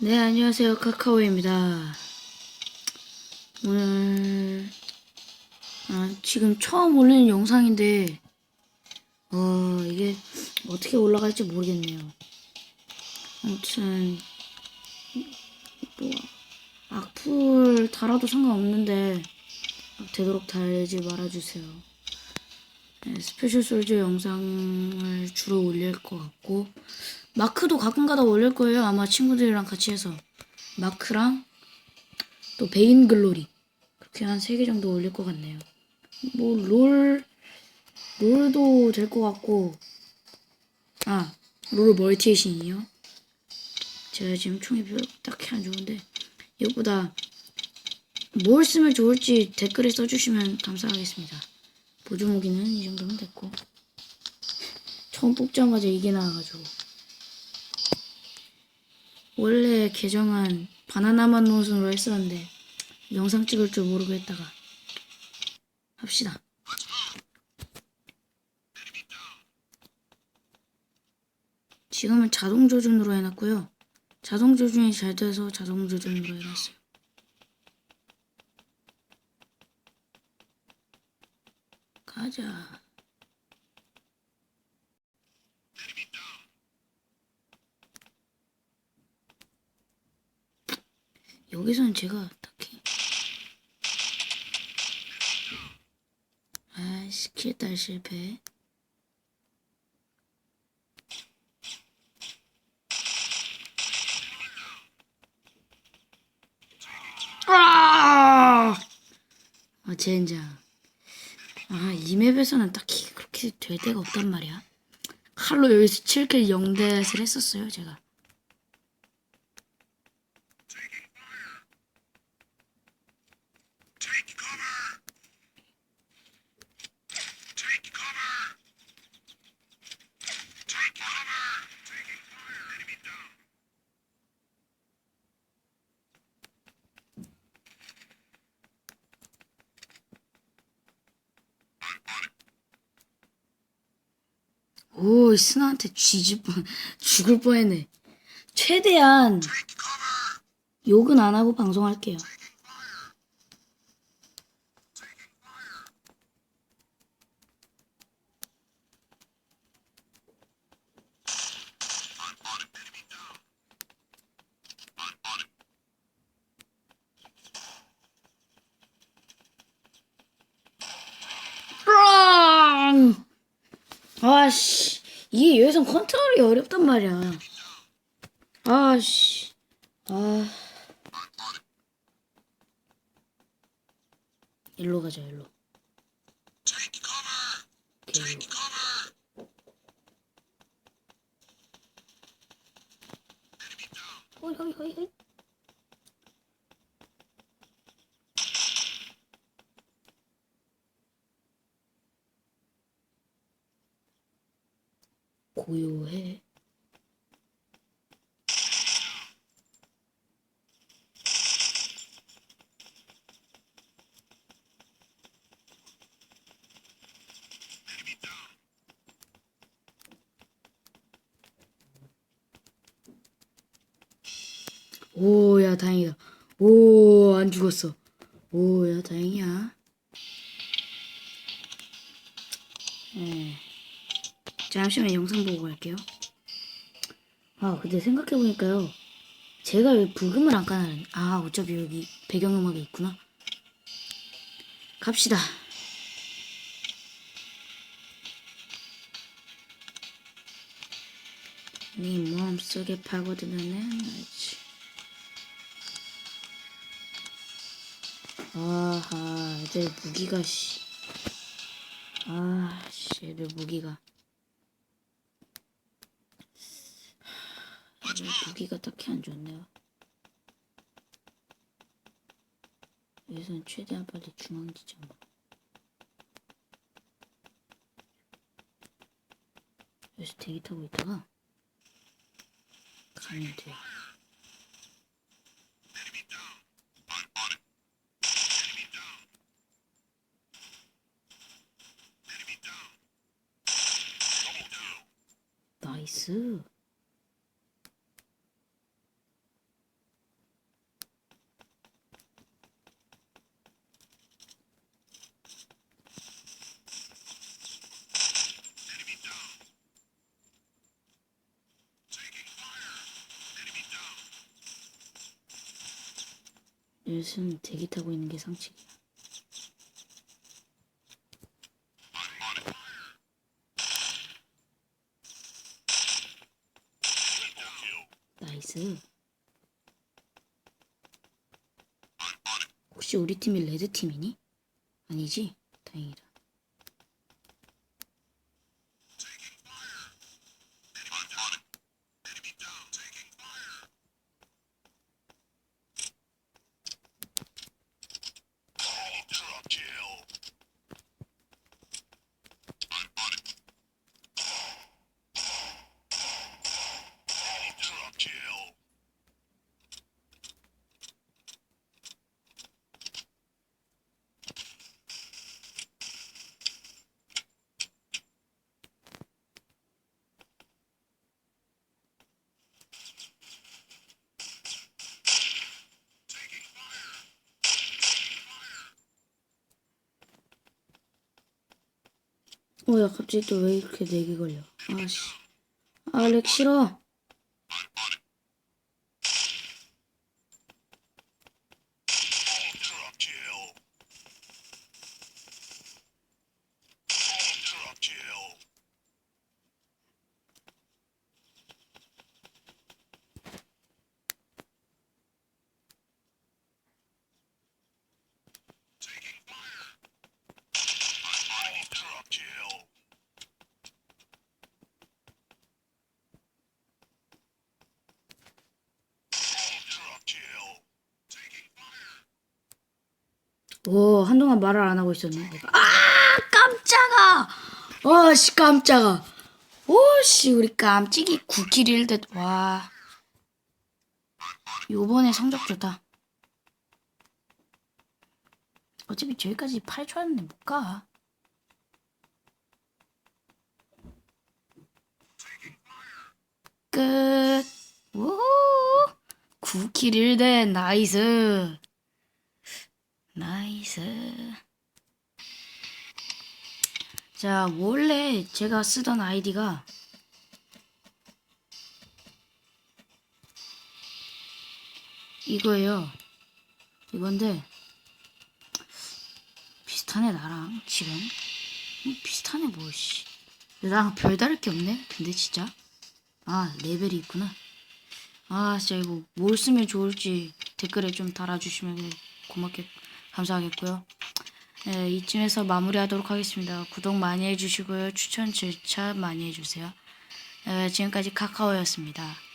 네, 안녕하세요. 카카오입니다. 오늘, 아, 지금 처음 올리는 영상인데, 어, 이게 어떻게 올라갈지 모르겠네요. 아무튼, 뭐, 악플 달아도 상관없는데, 되도록 달지 말아주세요. 네, 스페셜 솔저 영상을 주로 올릴 것 같고, 마크도 가끔가다 올릴 거예요. 아마 친구들이랑 같이 해서. 마크랑 또 베인 글로리. 그렇게 한세개 정도 올릴 것 같네요. 뭐, 롤, 롤도 될 것 같고, 아, 롤 멀티에신이요. 제가 지금 총이 딱히 안 좋은데, 이것보다 뭘 쓰면 좋을지 댓글에 써주시면 감사하겠습니다. 보조 무기는 이 정도면 됐고, 처음 뽑자마자 이게 나와가지고. 원래 계정은 바나나만 노선으로 했었는데 영상 찍을 줄 모르고 했다가 합시다. 지금은 자동 조준으로 해놨고요. 자동 조준이 잘 돼서 자동 조준으로 해놨어요. 가자. 여기서는 제가 딱히. 아 스킬딸 실패. 아! 아 젠장. 아 이 맵에서는 딱히 그렇게 될 데가 없단 말이야. 칼로 여기서 7킬 0대를 했었어요 제가 오, 이 스나한테 쥐질 뻔, 죽을 뻔했네. 최대한 욕은 안 하고 방송할게요. 으앙! 아씨, 이게 여기선 컨트롤이 어렵단 말이야. 아씨, 아. 일로 가자, 일로. 오케이. 호이, 호이, 호이, 호이. 고요해. 오, 야, 다행이다. 오, 안 죽었어. 오, 야, 다행이야. 예. 잠시만 영상 보고 갈게요. 아, 근데 생각해보니까요. 제가 왜 부금을 안 까나는, 아, 어차피 여기 배경음악이 있구나. 갑시다. 네 몸속에 파고드는 에너지. 아하, 애들 무기가, 씨. 아, 씨, 애들 무기가. 애들 무기가 딱히 안 좋네요. 여기서는 최대한 빨리 중앙 지점으로. 여기서 대기 타고 있다가 가면 돼. 나이스. 요즘 대기 타고 있는 게 상식이야. 나이스. 혹시 우리 팀이 레드 팀이니? 아니지? 다행이다. 어, 야, 갑자기 또 왜 이렇게 내기 걸려? 아씨. 아, 렉 싫어. 오, 한동안 말을 안 하고 있었네. 아, 깜짝아! 어씨, 깜짝아. 오씨, 우리 깜찍이 9킬 1대, 와. 요번에 성적 좋다. 어차피 저기까지 8초였는데 못 가. 끝. 우 9킬 1대 나이스. 나이스. 자, 원래 제가 쓰던 아이디가 이거예요. 이건데 비슷하네 나랑 지금 음, 비슷하네 뭐 씨. 나랑 별다를 게 없네. 근데 진짜 아 레벨이 있구나. 아 진짜 이거 뭘 쓰면 좋을지 댓글에 좀 달아주시면 고맙게 감사하겠고요. 네, 이쯤에서 마무리하도록 하겠습니다. 구독 많이 해주시고요. 추천 절차 많이 해주세요. 네, 지금까지 카카오였습니다.